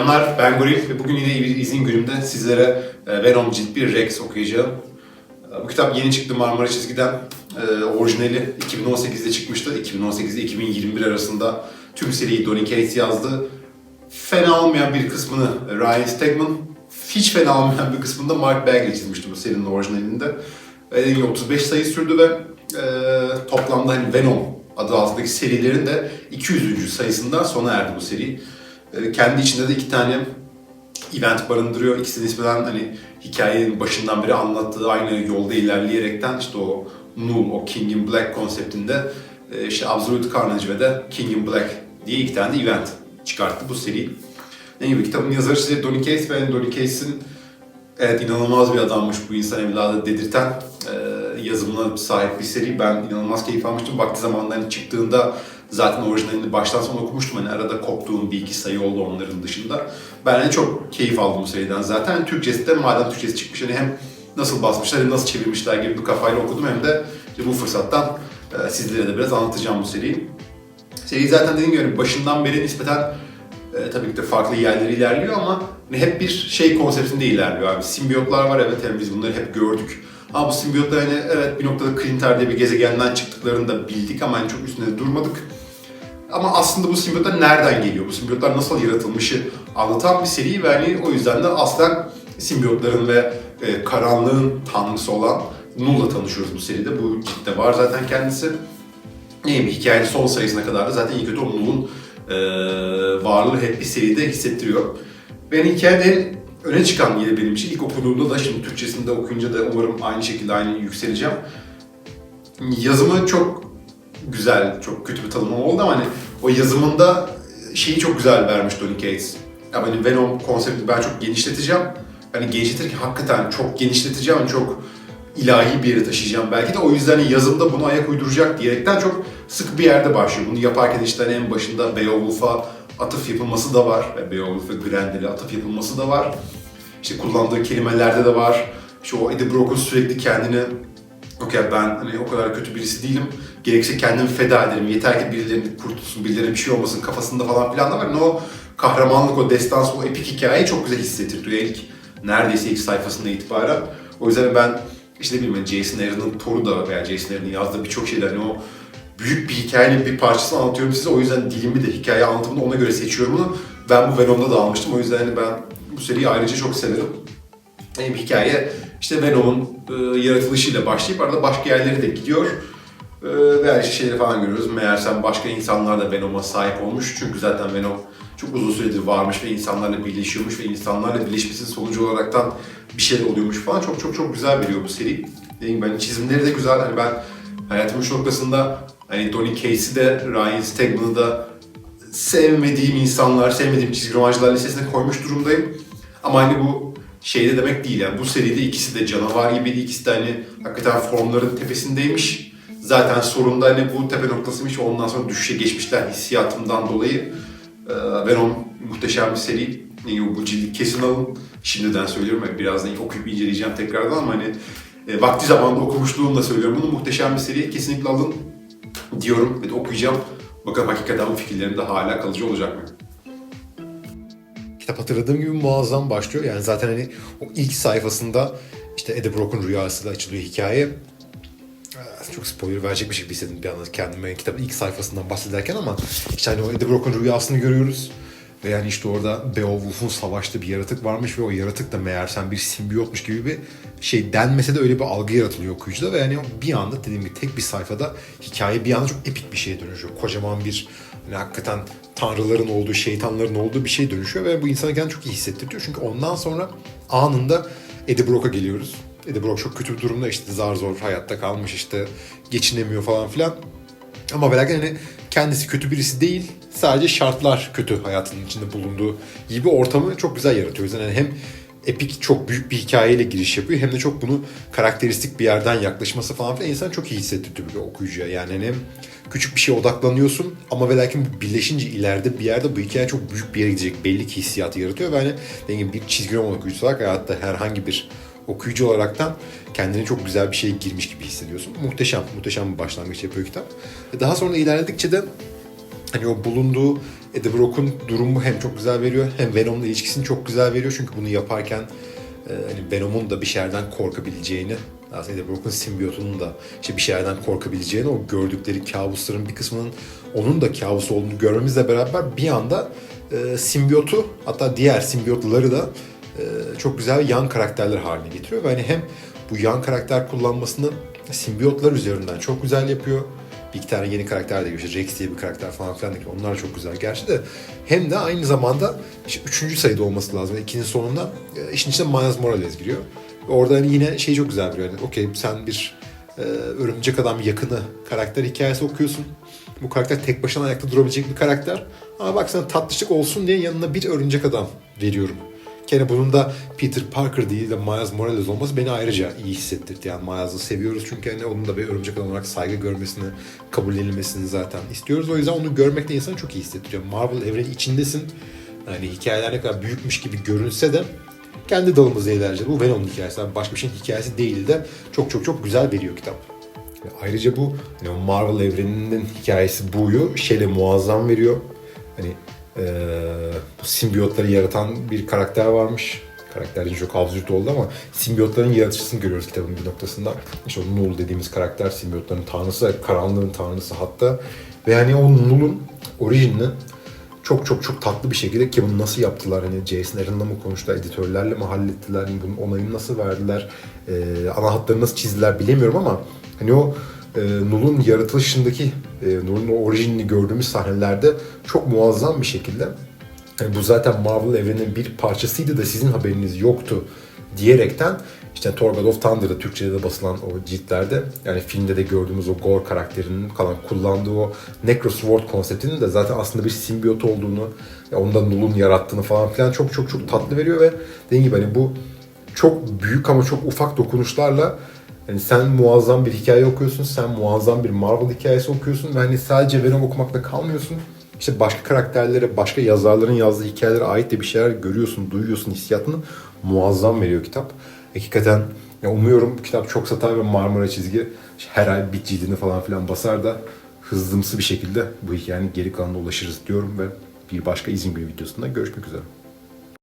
Selamlar, ben Goril ve bugün yine bir izin günümde sizlere e, Venom cilt bir Rex okuyacağım. E, Bu kitap yeni çıktı Marmara Çizgi'den. E, orijinali 2018'de çıkmıştı. 2018 ile 2021 arasında tüm seriyi Donny Cates yazdı. Fena olmayan bir kısmını Ryan Stegman, hiç fena olmayan bir kısmını da Mark Bagley çizmişti bu serinin orijinalinde. Ve dediğim gibi 35 sayı sürdü ve toplamda hani Venom adı altındaki serilerin de 200. sayısında sona erdi bu seri. E, kendi içinde de iki tane event barındırıyor. İkisinin isminden hani hikayenin başından beri anlattığı aynı yolda ilerleyerekten işte o Null, o King in Black konseptinde e, işte Absolute Carnage ve de King in Black diye iki tane de event çıkarttı bu seri. Dediğim gibi kitabın yazarı size Donny Cates ve Donny Cates'in evet inanılmaz bir adammış bu insan evladı dedirten e, yazımına sahip bir seri. Ben inanılmaz keyif almıştım. Vakti zamanında hani çıktığında zaten orijinalini baştan sona okumuştum. Hani arada koptuğum bir iki sayı oldu onların dışında. Ben hani çok keyif aldım bu seriden zaten. Türkçesi de madem Türkçesi çıkmış hani hem nasıl basmışlar hem nasıl çevirmişler gibi bir kafayla okudum hem de işte bu fırsattan e, sizlere de biraz anlatacağım bu seriyi. Seri zaten dediğim gibi başından beri nispeten e, tabii ki de farklı yerleri ilerliyor ama hani hep bir şey konseptinde ilerliyor abi. Simbiyotlar var evet yani biz bunları hep gördük. Ama bu simbiyotlar hani evet bir noktada Klinter diye bir gezegenden çıktıklarını da bildik ama hani çok üstünde durmadık. Ama aslında bu simbiyotlar nereden geliyor? Bu simbiyotlar nasıl yaratılmışı anlatan bir seri ve hani o yüzden de aslen simbiyotların ve e, karanlığın tanrısı olan Null'la tanışıyoruz bu seride. Bu ciltte var zaten kendisi. Neyim hikayenin son sayısına kadar da zaten iyi kötü Null'un e, varlığı hep bir seride hissettiriyor. Ben hikayede öne çıkan yeri benim için ilk okuduğumda da şimdi Türkçesinde okuyunca da umarım aynı şekilde aynı yükseleceğim. Yazımı çok güzel, çok kötü bir tanımlama oldu ama hani o yazımında şeyi çok güzel vermiş Donny Cates. Ya hani Venom konsepti ben çok genişleteceğim. Hani genişletirken hakikaten çok genişleteceğim, çok ilahi bir yere taşıyacağım. Belki de o yüzden hani yazımda bunu ayak uyduracak diyerekten çok sık bir yerde başlıyor. Bunu yaparken işte hani en başında Beowulf'a atıf yapılması da var. Ve Beowulf ve Grendel'e atıf yapılması da var. İşte kullandığı kelimelerde de var. İşte o Eddie Brock'un sürekli kendini okey ben hani o kadar kötü birisi değilim. Gerekirse kendimi feda ederim. Yeter ki birilerini kurtulsun, birilerine bir şey olmasın kafasında falan filan da var. Yani o kahramanlık, o destans, o epik hikayeyi çok güzel hissettirtiyor ilk neredeyse ilk sayfasında itibaren. O yüzden ben işte ne yani Jason Aaron'ın Thor'u da veya Jason Aaron'ın yazdığı birçok şeyden hani o büyük bir hikayenin bir parçasını anlatıyorum size. O yüzden dilimi de hikaye anlatımını ona göre seçiyorum bunu. Ben bu Venom'da da almıştım. O yüzden hani ben bu seriyi ayrıca çok severim. Yani hikaye işte Venom'un e, yaratılışıyla başlayıp arada başka yerlere de gidiyor. E, ve işte şeyleri falan görüyoruz. Meğersem başka insanlar da Venom'a sahip olmuş. Çünkü zaten Venom çok uzun süredir varmış ve insanlarla birleşiyormuş ve insanlarla birleşmesinin sonucu olaraktan bir şeyler oluyormuş falan. Çok çok çok güzel veriyor bu seri. Dediğim gibi ben çizimleri de güzel. Hani ben hayatımın şu noktasında hani Donny Cates'i de Ryan Stegman'ı da sevmediğim insanlar, sevmediğim çizgi romancılar listesine koymuş durumdayım. Ama hani bu şeyde demek değil yani bu seride ikisi de canavar gibiydi. İkisi de hani hakikaten formların tepesindeymiş. Zaten sorun da hani bu tepe noktasıymış. Ondan sonra düşüşe geçmişler hissiyatımdan dolayı. Ee, Venom muhteşem bir seri. Bu cildi kesin alın. Şimdiden söylüyorum. Yani birazdan okuyup inceleyeceğim tekrardan ama hani e, vakti zamanında okumuşluğumla söylüyorum. Bunu muhteşem bir seri. Kesinlikle alın diyorum ve okuyacağım. Bakalım hakikaten bu fikirlerim de hala kalıcı olacak mı? Kitap hatırladığım gibi muazzam başlıyor. Yani zaten hani o ilk sayfasında işte Eddie Brock'un rüyası da açılıyor hikaye. Ee, Çok spoiler verecek bir şey hissettim bir anda kendime kitabın ilk sayfasından bahsederken ama işte hani o Eddie Brock'un rüyasını görüyoruz. Ve yani işte orada Beowulf'un savaştığı bir yaratık varmış ve o yaratık da meğersem bir simbiyotmuş gibi bir şey denmese de öyle bir algı yaratılıyor okuyucuda ve yani bir anda dediğim gibi tek bir sayfada hikaye bir anda çok epik bir şeye dönüşüyor. Kocaman bir hani hakikaten tanrıların olduğu, şeytanların olduğu bir şey dönüşüyor ve bu insanı kendini çok iyi hissettiriyor. Çünkü ondan sonra anında Eddie Brock'a geliyoruz. Eddie Brock çok kötü bir durumda işte zar zor hayatta kalmış işte geçinemiyor falan filan. Ama ve lakin hani kendisi kötü birisi değil. Sadece şartlar kötü hayatının içinde bulunduğu gibi ortamı çok güzel yaratıyor. Hani hem epik çok büyük bir hikayeyle giriş yapıyor hem de çok bunu karakteristik bir yerden yaklaşması falan filan insan çok iyi hissettiriyor bir okuyucuya. Yani hem küçük bir şeye odaklanıyorsun ama ve lakin birleşince ileride bir yerde bu hikaye çok büyük bir yere gidecek belli ki hissiyatı yaratıyor ve hani dediğim bir çizgi roman okuyucusu olarak hayatta herhangi bir okuyucu olaraktan kendini çok güzel bir şeye girmiş gibi hissediyorsun. Muhteşem, muhteşem bir başlangıç yapıyor kitap. Daha sonra ilerledikçe de hani o bulunduğu Eddie Brock'un durumu hem çok güzel veriyor hem Venom'la ilişkisini çok güzel veriyor. Çünkü bunu yaparken e, hani Venom'un da bir şeylerden korkabileceğini aslında Eddie Brock'un simbiyotunun da işte bir şeylerden korkabileceğini o gördükleri kabusların bir kısmının onun da kabus olduğunu görmemizle beraber bir anda e, simbiyotu hatta diğer simbiyotları da e, çok güzel yan karakterler haline getiriyor. Ve hani hem bu yan karakter kullanmasını simbiyotlar üzerinden çok güzel yapıyor. Bir iki tane yeni karakter de geliyor. İşte Rex diye bir karakter falan filan da geliyor. Onlar çok güzel gerçi de. Hem de aynı zamanda işte üçüncü sayıda olması lazım. Yani sonunda e, işin içine Miles Morales giriyor. Orada hani yine şey çok güzel bir yani. Okey sen bir e, örümcek adam yakını karakter hikayesi okuyorsun. Bu karakter tek başına ayakta durabilecek bir karakter. Ama bak sana tatlışlık olsun diye yanına bir örümcek adam veriyorum. Gene bunun da Peter Parker değil de Miles Morales olması beni ayrıca iyi hissettirdi. Yani Miles'ı seviyoruz çünkü hani onun da bir örümcek olarak saygı görmesini, kabul edilmesini zaten istiyoruz. O yüzden onu görmek de insanı çok iyi hissettiriyor. Marvel evreni içindesin. Yani hikayeler ne kadar büyükmüş gibi görünse de kendi dalımızda ilerleyeceğiz. Bu Venom'un hikayesi. Yani başka bir şeyin hikayesi değil de çok çok çok güzel veriyor kitap. Ayrıca bu hani Marvel evreninin hikayesi buyu şeyle muazzam veriyor. Hani eee, bu simbiyotları yaratan bir karakter varmış. Karakterin çok absürt oldu ama simbiyotların yaratıcısını görüyoruz kitabın bir noktasında. İşte o Null dediğimiz karakter simbiyotların tanrısı, karanlığın tanrısı hatta. Ve hani o Null'un orijinini çok çok çok tatlı bir şekilde ki bunu nasıl yaptılar hani Jason Aaron'la mı konuştular, editörlerle mi hallettiler, hani bunun onayını nasıl verdiler, e, ana hatları nasıl çizdiler bilemiyorum ama hani o e, Null'un yaratılışındaki, e, Null'un orijinini gördüğümüz sahnelerde çok muazzam bir şekilde yani bu zaten Marvel evreninin bir parçasıydı da sizin haberiniz yoktu diyerekten işte Thor God of Thunder'da Türkçe'de de basılan o ciltlerde yani filmde de gördüğümüz o Gore karakterinin kalan kullandığı o Necro Sword konseptinin de zaten aslında bir simbiyot olduğunu da Null'un yarattığını falan filan çok çok çok tatlı veriyor ve dediğim gibi hani bu çok büyük ama çok ufak dokunuşlarla yani sen muazzam bir hikaye okuyorsun, sen muazzam bir Marvel hikayesi okuyorsun ve hani sadece Venom okumakla kalmıyorsun. İşte başka karakterlere, başka yazarların yazdığı hikayelere ait de bir şeyler görüyorsun, duyuyorsun hissiyatını muazzam veriyor kitap. Hakikaten ya umuyorum kitap çok satar ve Marmara çizgi her ay bir cildini falan filan basar da hızlımsı bir şekilde bu hikayenin geri kalanına ulaşırız diyorum ve bir başka izin günü videosunda görüşmek üzere.